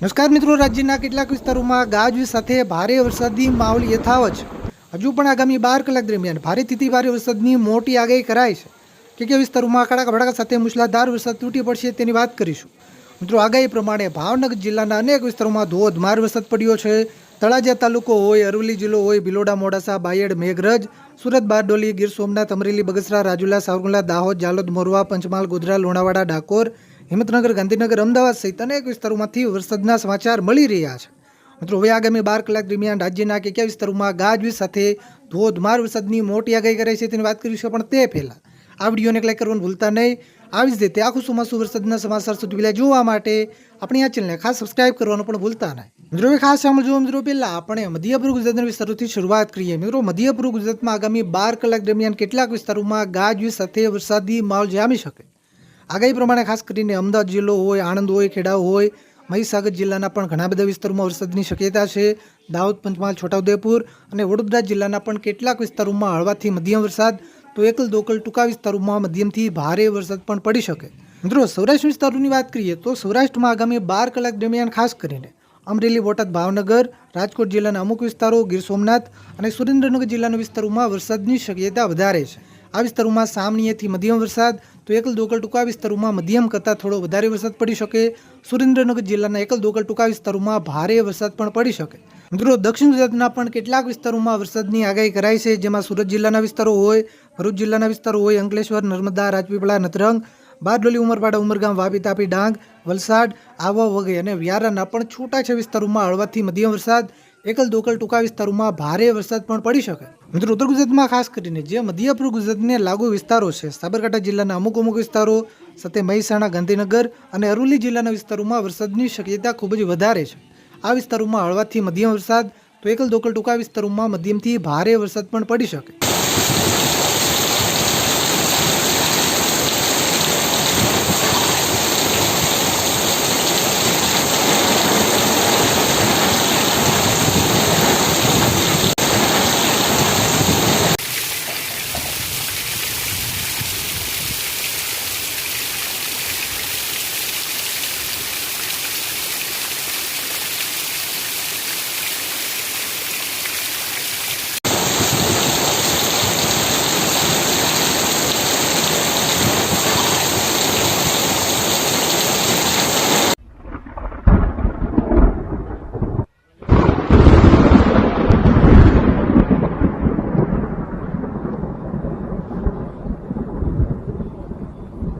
નમસ્કાર મિત્રો, રાજ્યના કેટલાક વિસ્તારોમાં ગાજવીજ સાથે ભારે વરસાદની માહોલ યથાવત છે. હજુ પણ આગામી બાર કલાક દરમિયાન ભારેથી ભારે વરસાદની મોટી આગાહી કરાઈ છે. કે કે વિસ્તારોમાં કડાકા ભડાકા સાથે મુશળધાર વરસાદ તૂટી પડશે તેની વાત કરીશું. મિત્રો, આગાહી પ્રમાણે ભાવનગર જિલ્લાના અનેક વિસ્તારોમાં ધોધમાર વરસાદ પડ્યો છે. તળાજા તાલુકો હોય, અરવલ્લી જિલ્લો હોય, ભિલોડા, મોડાસા, બાયડ, મેઘરજ, સુરત, બારડોલી, ગીર સોમનાથ, અમરેલી, બગસરા, રાજુલા, સાવરકુંડલા, દાહોદ જાલોદ મોરવા પંચમહાલ, ગોધરા, લુણાવાડા, ડાકોર હિંમતનગર, ગાંધીનગર, અમદાવાદ સહિત અનેક વિસ્તારોમાંથી વરસાદના સમાચાર મળી રહ્યા છે. મિત્રો, હવે આગામી બાર કલાક દરમિયાન રાજ્યના કે કયા વિસ્તારોમાં ગાજવીજ સાથે ધોધમાર વરસાદની મોટી આગાહી કરાઈ છે તેની વાત કરીશું પણ તે પહેલાં. આ વિડીયોને લાઈક કરવાનું ભૂલતા નહીં. આવી જ રીતે આખું ચોમાસું વરસાદના સમાચાર સુધી પહેલાં જોવા માટે આપણી આ ચેનલને ખાસ સબસ્ક્રાઇબ કરવાનું પણ ભૂલતા નહીં. મિત્રો ખાસ સાંભળજો મિત્રો, પહેલાં આપણે મધ્યપૂર્વ ગુજરાતના વિસ્તારોથી શરૂઆત કરીએ. મિત્રો, મધ્યપૂર્વ ગુજરાતમાં આગામી બાર કલાક દરમિયાન કેટલાક વિસ્તારોમાં ગાજવીજ સાથે વરસાદી માહોલ જામી શકે. આગાહી પ્રમાણે ખાસ કરીને અમદાવાદ જિલ્લો હોય, આણંદ હોય, ખેડા હોય, મહીસાગર જિલ્લાના પણ ઘણા બધા વિસ્તારોમાં વરસાદની શક્યતા છે. દાહોદ, પંચમહાલ, છોટાઉદેપુર અને વડોદરા જિલ્લાના પણ કેટલાક વિસ્તારોમાં હળવાથી મધ્યમ વરસાદ, તો એકલ દોકલ ટૂંકા વિસ્તારોમાં મધ્યમથી ભારે વરસાદ પણ પડી શકે. મિત્રો, સૌરાષ્ટ્ર વિસ્તારોની વાત કરીએ તો સૌરાષ્ટ્રમાં આગામી બાર કલાક દરમિયાન ખાસ કરીને અમરેલી, બોટાદ, ભાવનગર, રાજકોટ જિલ્લાના અમુક વિસ્તારો ગીર સોમનાથ અને સુરેન્દ્રનગર જિલ્લાના વિસ્તારોમાં વરસાદની શક્યતા વધારે છે. આ વિસ્તારોમાં સામાન્યથી મધ્યમ વરસાદ, તો એકલ દોકલ ટૂંકા વિસ્તારોમાં મધ્યમ કરતાં થોડો વધારે વરસાદ પડી શકે. સુરેન્દ્રનગર જિલ્લાના એકલ દોકલ ટૂંકા વિસ્તારોમાં ભારે વરસાદ પણ પડી શકે. મિત્રો, દક્ષિણ ગુજરાતના પણ કેટલાક વિસ્તારોમાં વરસાદની આગાહી કરાઈ છે, જેમાં સુરત જિલ્લાના વિસ્તારો હોય, ભરૂચ જિલ્લાના વિસ્તારો હોય, અંકલેશ્વર, નર્મદા, રાજપીપળા નતરંગ બારડોલી, ઉમરપાડા, ઉમરગામ, વાપી, તાપી, ડાંગ, વલસાડ, આવા વગેરે અને વ્યારાના પણ છૂટાછા વિસ્તારોમાં હળવાથી મધ્યમ વરસાદ એકલ દોકલ ટૂંકા વિસ્તારોમાં ભારે વરસાદ પણ પડી શકે. મિત્રો, ઉત્તર ગુજરાતમાં ખાસ કરીને જે મધ્ય પૂર્વ ગુજરાતને લાગુ વિસ્તારો છે, સાબરકાંઠા જિલ્લાના અમુક અમુક વિસ્તારો, સાથે મહેસાણા, ગાંધીનગર અને અરવલ્લી જિલ્લાના વિસ્તારોમાં વરસાદની શક્યતા ખૂબ જ વધારે છે. આ વિસ્તારોમાં હળવાથી મધ્યમ વરસાદ, તો એકલ દોકલ ટૂંકા વિસ્તારોમાં મધ્યમથી ભારે વરસાદ પણ પડી શકે.